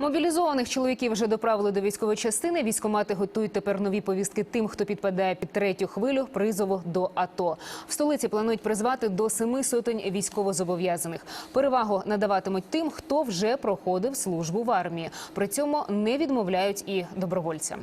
Мобілізованих чоловіків вже доправили до військової частини. Військомати готують тепер нові повістки тим, хто підпадає під третю хвилю призову до АТО. В столиці планують призвати до семи сотень військовозобов'язаних. Перевагу надаватимуть тим, хто вже проходив службу в армії. При цьому не відмовляють і добровольцям.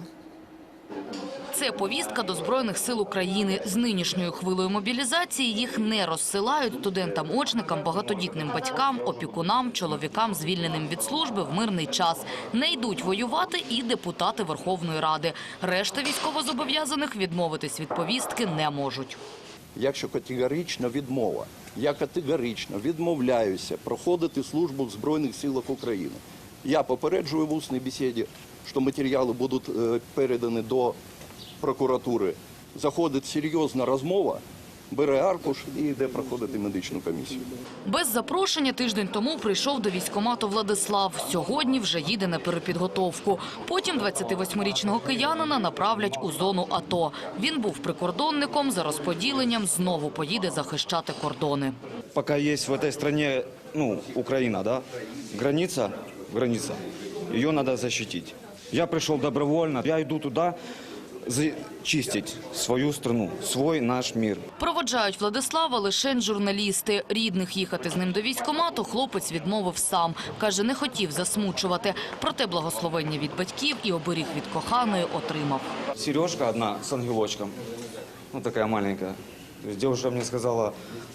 Це повістка до Збройних сил України. З нинішньою хвилею мобілізації їх не розсилають студентам-очникам, багатодітним батькам, опікунам, чоловікам, звільненим від служби в мирний час. Не йдуть воювати і депутати Верховної Ради. Решта військовозобов'язаних відмовитись від повістки не можуть. Якщо категорична відмова, я категорично відмовляюся проходити службу в Збройних силах України. Я попереджую в усній бесіді, що матеріали будуть е, передані до прокуратури. Заходить серйозна розмова, бере аркуш і йде проходити медичну комісію. Без запрошення тиждень тому прийшов до військкомату Владислав. Сьогодні вже їде на перепідготовку. Потім 28-річного киянина направлять у зону АТО. Він був прикордонником, за розподіленням знову поїде захищати кордони. пока есть в этой стране, ну, Украина, да, граница, граница, ее надо защитить. Я пришел добровольно, я иду туда чистить свою страну, свой наш мир. Проводжають Владислава лише журналісти. Рідних їхати з ним до військомату хлопець відмовив сам. Каже, не хотів засмучувати. Проте благословення від батьків і оберіг від коханої отримав. Сережка одна з ангелочком, ну, така маленькая. Девушка мне сказала,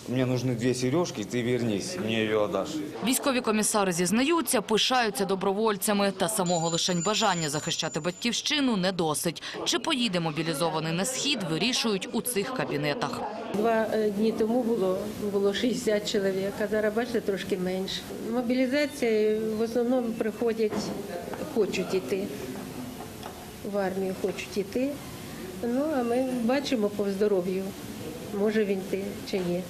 мне нужны две сережки, ты вернись, мне ее отдашь. Військові комісари зізнаються, пишаються добровольцями. Та самого лишень бажання захищати батьківщину не досить. Чи поїде мобілізований на схід, вирішують у цих кабінетах. Два е, дні тому було, було 60 чоловік, а зараз, бачите, трошки менше. Мобілізація в основному приходять, хочуть йти. В армію хочуть йти. Ну, а ми бачимо по здоров'ю, може він йти чи ні.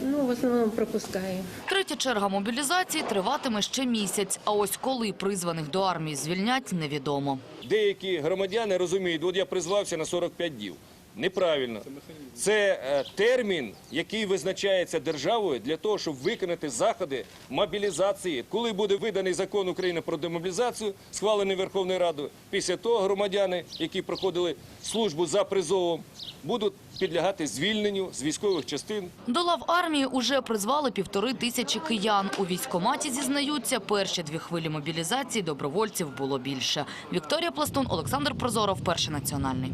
Ну, в основному пропускає. Третя черга мобілізації триватиме ще місяць. А ось коли призваних до армії звільнять, невідомо. Деякі громадяни розуміють, от я призвався на 45 днів. Неправильно. Це е, термін, який визначається державою для того, щоб виконати заходи мобілізації. Коли буде виданий закон України про демобілізацію, схвалений Верховною Радою, після того громадяни, які проходили службу за призовом, будуть підлягати звільненню з військових частин. До лав армії уже призвали півтори тисячі киян. У військкоматі зізнаються, перші дві хвилі мобілізації добровольців було більше. Вікторія Пластун, Олександр Прозоров, Перший національний.